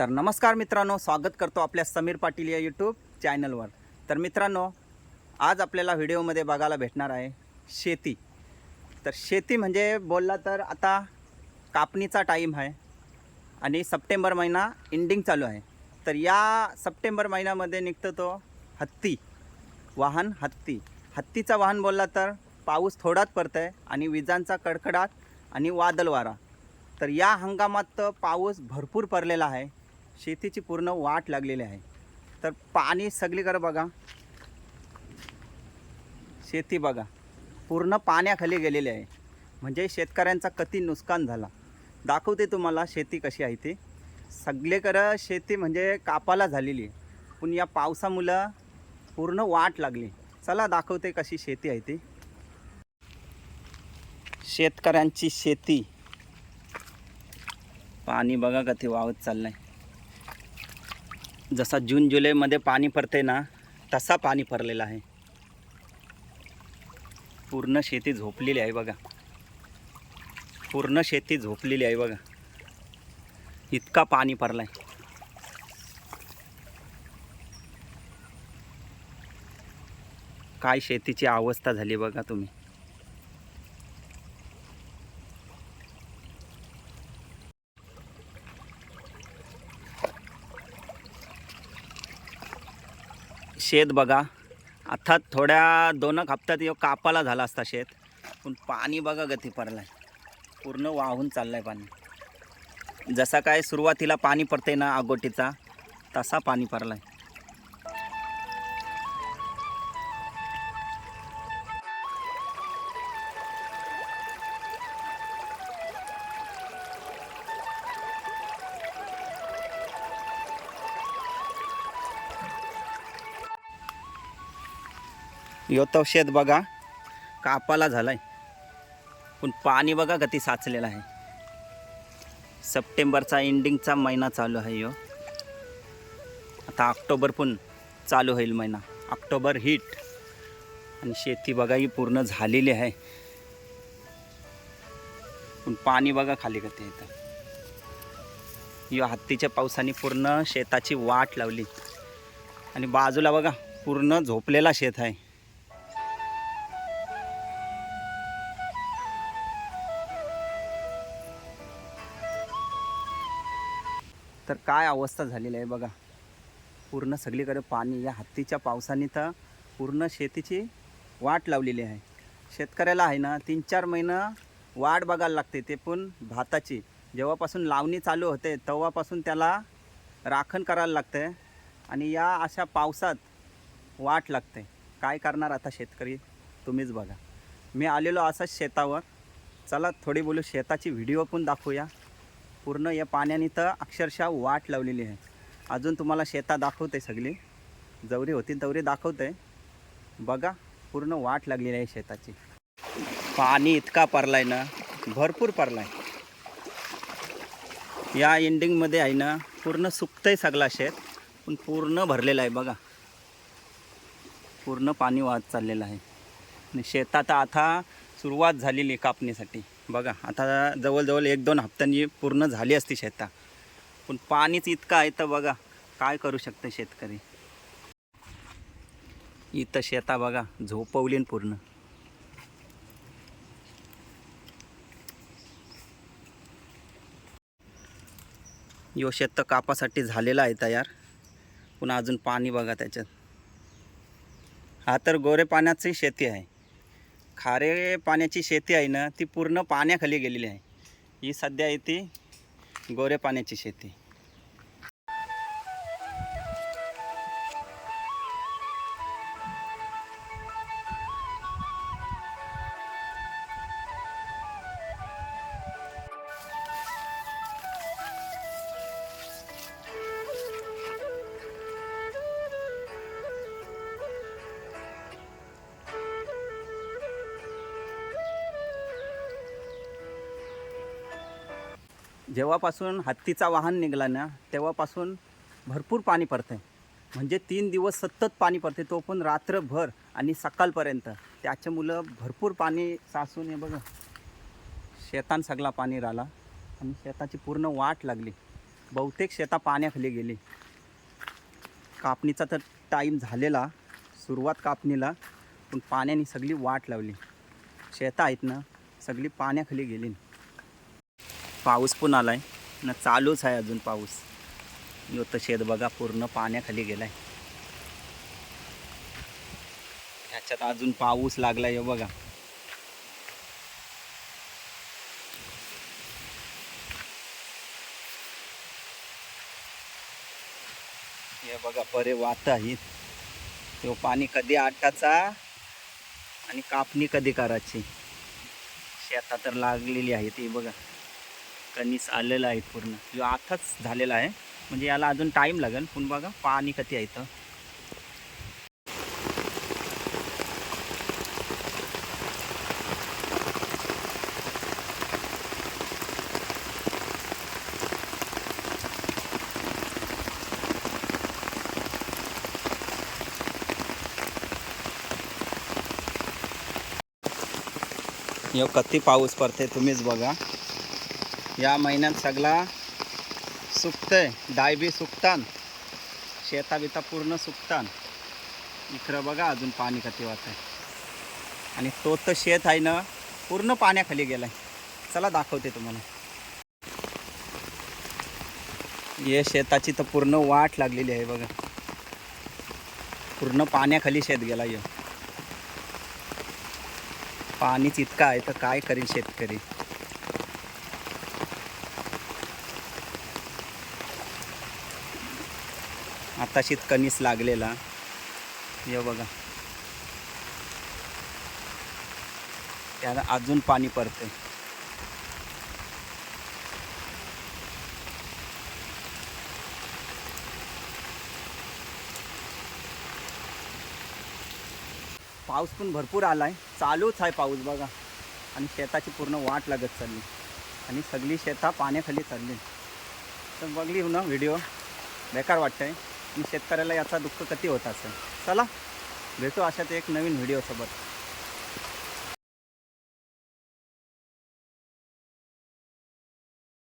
तर नमस्कार मित्रांनो स्वागत करतो आपल्या समीर पाटील या यूट्यूब चॅनलवर तर मित्रांनो आज आपल्याला व्हिडिओमध्ये बघायला भेटणार आहे शेती. तर शेती म्हणजे बोलला तर आता कापणीचा टाईम आहे आणि सप्टेंबर महिना एंडिंग चालू आहे. तर या सप्टेंबर महिन्यामध्ये निघतो तो हत्ती वाहन हत्ती. हत्तीचा वाहन बोलला तर पाऊस थोडाच पडत आहे आणि विजांचा कडकडाट आणि वादळ वारा तर या हंगामात तर पाऊस भरपूर पडलेला आहे. शेतीची पूर्ण वाट लागलेली आहे. तर पाणी सगळीकडे बघा. शेती बघा. पूर्ण पाण्याखाली गेलेली आहे. म्हणजे शेतकऱ्यांचा कती नुकसान झाला. दाखवते तुम्हाला शेती कशी आहे ती. सगळीकडं शेती म्हणजे कापाला झालेली आहे. पण या पावसामुळं पूर्ण वाट लागली. चला दाखवते कशी शेती आहे ती. शेतकऱ्यांची शेती. पाणी बघा कधी वावत चाललं आहे जसा जून जुलैमध्ये पाणी पडते ना तसा पाणी पडलेला आहे. पूर्ण शेती झोपलेली आहे बघा. पूर्ण शेती झोपलेली आहे बघा. इतका पाणी पडलाय. काय शेतीची अवस्था झाली बघा तुम्ही. शेत बघा. आता थोड्या दोन एक हप्त्यात यो कापाला झाला असता शेत. पण पाणी बघा गती पडलाय. पूर्ण वाहून चाललाय पाणी. जसा काय सुरुवातीला पाणी पडते ना आगोटीचा तसा पाणी पडलाय. आहे तो शेत बघा कापाला झालाय. पण पाणी बघा गती साचलेलं आहे. सप्टेंबरचा एंडिंगचा महिना चालू आहे यो. आता ऑक्टोबर पण चालू होईल महिना. October heat. आणि शेती बघा ही पूर्ण झालेली आहे. पण पाणी बघा खाली गती येतं यो हत्तीच्या पावसाने पूर्ण शेताची वाट लावली. आणि बाजूला बघा पूर्ण झोपलेला शेत आहे. तर काय अवस्था झालेली आहे बघा. पूर्ण सगळीकडे पाणी या हत्तीच्या पावसाने तर पूर्ण शेतीची वाट लावलेली आहे. शेतकऱ्याला आहे ना तीन चार महिनं वाट बघायला लागते ते पण भाताची. जेव्हापासून लावणी चालू होते तेव्हापासून त्याला राखण करायला लागते आणि या अशा पावसात वाट लागते. काय करणार आता शेतकरी? तुम्हीच बघा. मी आलेलो असा शेतावर. चला थोडी बोलू. शेताची व्हिडिओ पण दाखवूया. पूर्ण या पाण्याने तर अक्षरशः वाट लावलेली आहे. अजून तुम्हाला शेता दाखवते सगळी. जवरी होती तवरी दाखवते. बघा पूर्ण वाट लागलेली आहे शेताची. पाणी इतका पडलाय ना भरपूर पडलाय. या एंडिंगमध्ये आहे ना पूर्ण सुकतंय सगळा शेत पण पूर्ण भरलेलं आहे बघा. पूर्ण पाणी वाहत चाललेलं आहे. आणि शेतात आता सुरुवात झालेली कापणीसाठी. बघा आता जवळजवळ एक दोन हप्त्यांनी पूर्ण झाली असती शेता. पण पाणीच इतकं आहे तर बघा काय करू शकते शेतकरी? इथं शेता बघा झोपवली पूर्ण. यो शेत तर कापासाठी झालेला आहे तयार पुन्हा अजून पाणी बघा त्याच्यात. हा तर गोरे पाण्याची शेती आहे. खारे पाण्याची शेती आहे ना ती पूर्ण पाण्याखाली गेलेली आहे. ही सध्या आहे ती गोरे पाण्याची शेती. जेव्हापासून हत्तीचा वाहन निघाला ना तेव्हापासून भरपूर पाणी पडतं आहे म्हणजे तीन दिवस सतत पाणी पडते तो पण रात्रभर आणि सकाळपर्यंत. त्याच्यामुळं भरपूर पाणी साचून हे बघा शेतान सगळा पाणी राहिला आणि शेताची पूर्ण वाट लागली. बहुतेक शेता पाण्याखाली गेली. कापणीचा तर टाईम झालेला सुरुवात कापणीला पण पाण्याने सगळी वाट लावली. शेतं आहेत ना सगळी पाण्याखाली गेली. पाऊस पण आला आहे ना चालूच आहे अजून पाऊस. यो तर शेत बघा पूर्ण पाण्याखाली गेलाय. ह्याच्यात अजून पाऊस लागलाय आहे बघा. हे बघा बरे वात आहेत तो पाणी कधी आटाचा आणि कापणी कधी करायची? शेतात तर लागलेली आहे ती बघा. कणीस आलेलं आहे पूर्ण. किंवा आताच झालेला आहे. म्हणजे याला अजून टाईम लागेल. पण बघा पाणी कधी आहे इथं. यो पाऊस पडते तुम्हीच बघा. या महिन्यात सगळा सुकतंय. डाय बी सुकतान. शेता बिता पूर्ण सुकतान. इकडं बघा अजून पाणी कती वाहत आहे आणि तो तर शेत आहे ना पूर्ण पाण्याखाली गेलाय. चला दाखवते तुम्हाला. हे शेताची तर पूर्ण वाट लागलेली आहे बघा. पूर्ण पाण्याखाली शेत गेला यो. पाणीच इतकं आहे तर काय करीन शेतकरी? आता कणीस लागलेला. हे बघा. त्याला अजून पाणी पडते पाऊस पण भरपूर आला आहे चालूच आहे पाऊस बघा. आणि शेताची पूर्ण वाट लागत चालली. आणि सगळी शेता पाण्याखाली चालली. तर बघली ना व्हिडिओ. बेकार वाटतं आहे आणि शेतकऱ्याला याचा दुःख कती होत असेल? चला भेटू अशात एक नवीन व्हिडिओसोबत